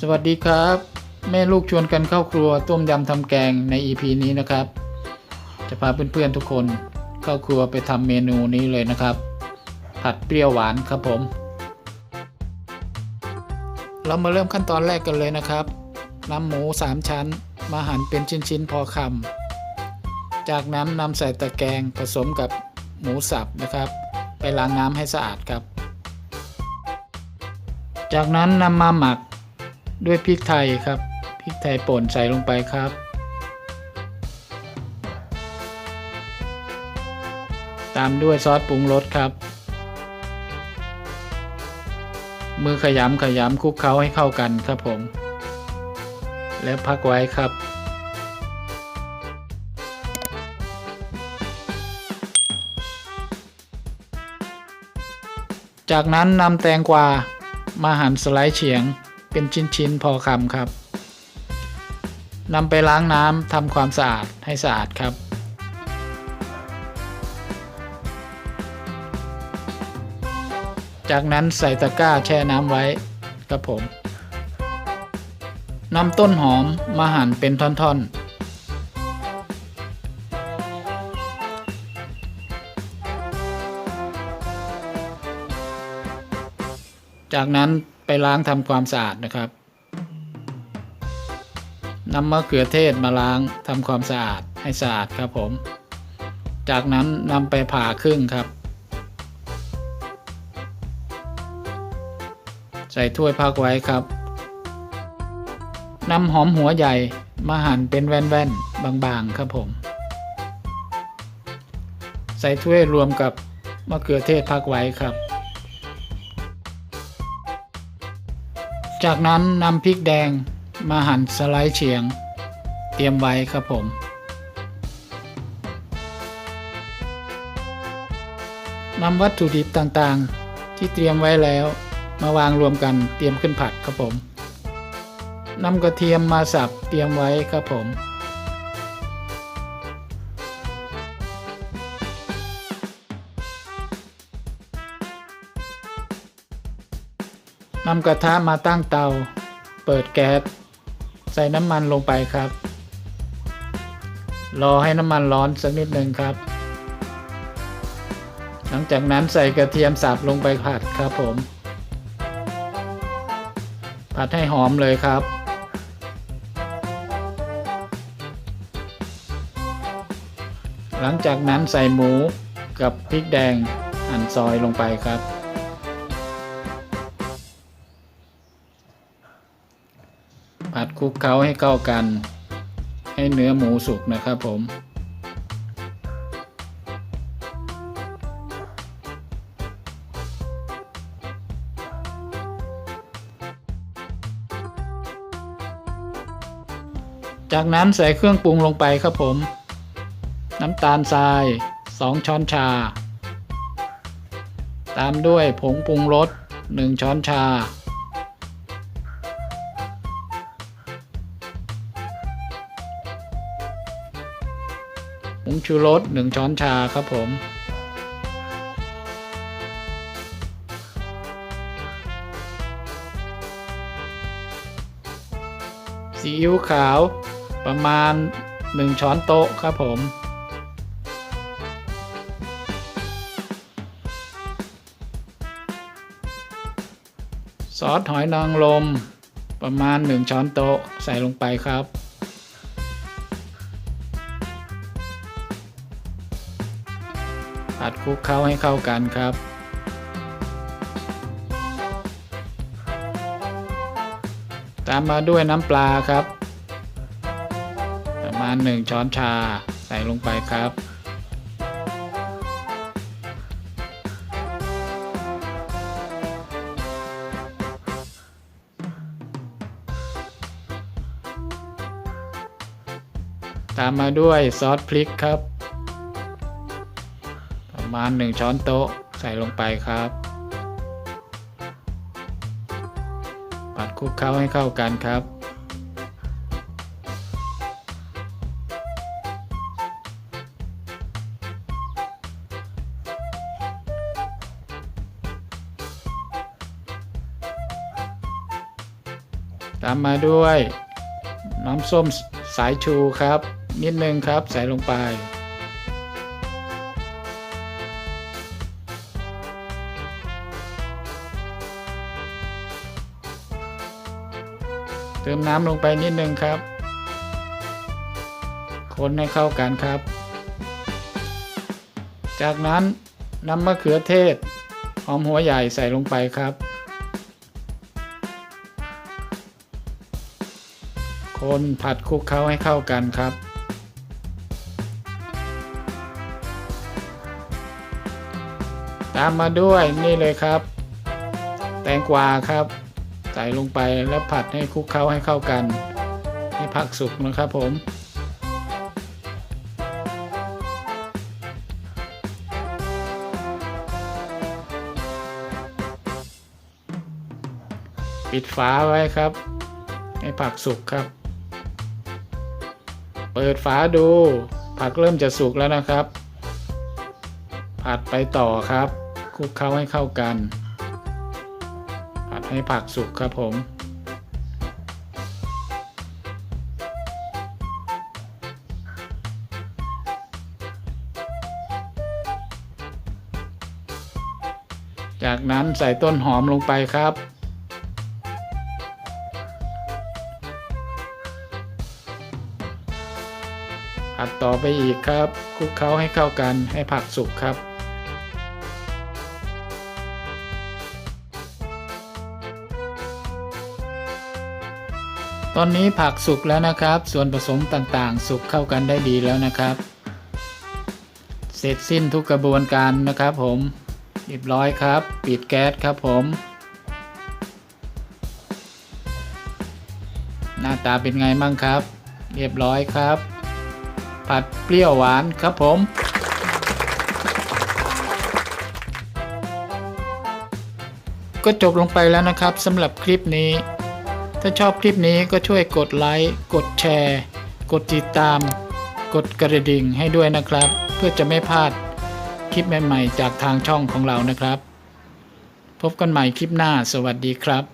สวัสดีครับ แม่ลูกชวนกันเข้าครัวต้มยำทำแกงใน EP นี้นะครับ จะพาเพื่อนๆทุกคนเข้าครัวไปทำเมนูนี้เลยนะครับ ผัดเปรี้ยวหวานครับผม เรามาเริ่มขั้นตอนแรกกันเลยนะครับนำหมู 3 ชั้น มาหั่นเป็นชิ้นๆพอคำจากนั้นนำใส่ตะแกรงผสมกับหมูสับนะครับ ไปล้างน้ำให้สะอาดครับ จากนั้นนำมาหมัก ด้วยพริกไทยครับพริกไทยป่นใส่ลงไปครับ ตามด้วยซอสปรุงรสครับ มือขยำขยำคลุกเคล้าให้เข้ากันครับผม แล้วพักไว้ครับจากนั้นนำแตงกวามาหั่นสไลด์เฉียง เป็นชิ้นๆพอคำครับนำไปล้างน้ำทำความสะอาดให้สะอาดครับ จากนั้นใส่ตะกร้าแช่น้ำไว้ครับผมนำต้นหอมมาหั่นเป็นท่อนๆจากนั้น ไปล้างทำความสะอาดนะครับนำมะเขือเทศมาล้างทำความสะอาดให้สะอาดครับผม จากนั้นนำไปผ่าครึ่งครับ ใส่ถ้วยพักไว้ครับนำหอมหัวใหญ่มาหั่นเป็นแว่นๆ บางๆ ครับผม ใส่ถ้วยรวมกับมะเขือเทศพักไว้ครับ จากนั้นนำพริกแดงมาหั่นสไลด์เฉียง เตรียมไว้ครับผม นำวัตถุดิบต่างๆ ที่เตรียมไว้แล้วมาวางรวมกันเตรียมขึ้นผัดครับผมนำกระเทียมมาสับเตรียมไว้ครับผม นำกระทะมาตั้งเตา เปิดแก๊ส ใส่น้ำมันลงไปครับ รอให้น้ำมันร้อนสักนิดหนึ่งครับ หลังจากนั้นใส่กระเทียมสับลงไปผัดครับผม ผัดให้หอมเลยครับ หลังจากนั้นใส่หมูกับพริกแดงหั่นซอยลงไปครับ ผัดคลุกเคล้าให้เข้ากัน ให้เนื้อหมูสุกนะครับผม จากนั้นใส่เครื่องปรุงลงไปครับผม น้ำตาลทราย 2 ช้อนชา ตามด้วยผงปรุงรส 1 ช้อนชา ผงชูรส1ช้อนชาครับผม ซีอิ๊วขาวประมาณ 1 ช้อนโต๊ะครับผม ซอสหอยนางรมประมาณ 1 ช้อนโต๊ะใส่ลงไปครับ ผัดคลุกเคล้าให้เข้ากันครับ ตามมาด้วยน้ำปลาครับ ประมาณ 1 ช้อนชาใส่ลงไปครับ ตามมาด้วยซอสพริกครับ มาณ 1 ช้อนโต๊ะใส่ลงไปครับผัดคลุกเคล้าให้เข้ากันครับตตามมาด้วยน้ำส้มสายชูครับ นิดนึงครับใส่ลงไป เติมน้ำลงไปนิดนึงครับ คนให้เข้ากันครับ จากนั้นนำมะเขือเทศ หอมหัวใหญ่ใส่ลงไปครับ คนผัดคลุกเคล้าให้เข้ากันครับ ตามมาด้วยนี่เลยครับ แตงกวาครับ ใส่ลงไปแล้วผัดให้คลุกเคล้าให้เข้ากัน ให้ผักสุกนะครับผม ปิดฝาไว้ครับ ให้ผักสุกครับ เปิดฝาดู ผักเริ่มจะสุกแล้วนะครับ ผัดไปต่อครับคลุกเคล้าให้เข้ากัน ให้ผักสุกครับผมจากนั้นใส่ต้นหอมลงไปครับ ผัดต่อไปอีกครับคลุกเคล้าให้เข้ากันให้ผักสุกครับ ตอนนี้ผักสุกแล้วนะครับ ส่วนผสมต่างๆ สุกเข้ากันได้ดีแล้วนะครับ เสร็จสิ้นทุกกระบวนการนะครับ ผมเรียบร้อยครับ ปิดแก๊สครับผม หน้าตาเป็นไงบ้างครับ เรียบร้อยครับ ผัดเปรี้ยวหวานครับผมก็จบลงไปแล้วนะครับสำหรับคลิปนี้ ถ้าชอบคลิปนี้ก็ช่วยกดไลค์ กดแชร์ กดติดตาม กดกระดิ่งให้ด้วยนะครับ เพื่อจะไม่พลาดคลิปใหม่ๆ จากทางช่องของเรานะครับ พบกันใหม่คลิปหน้า สวัสดีครับ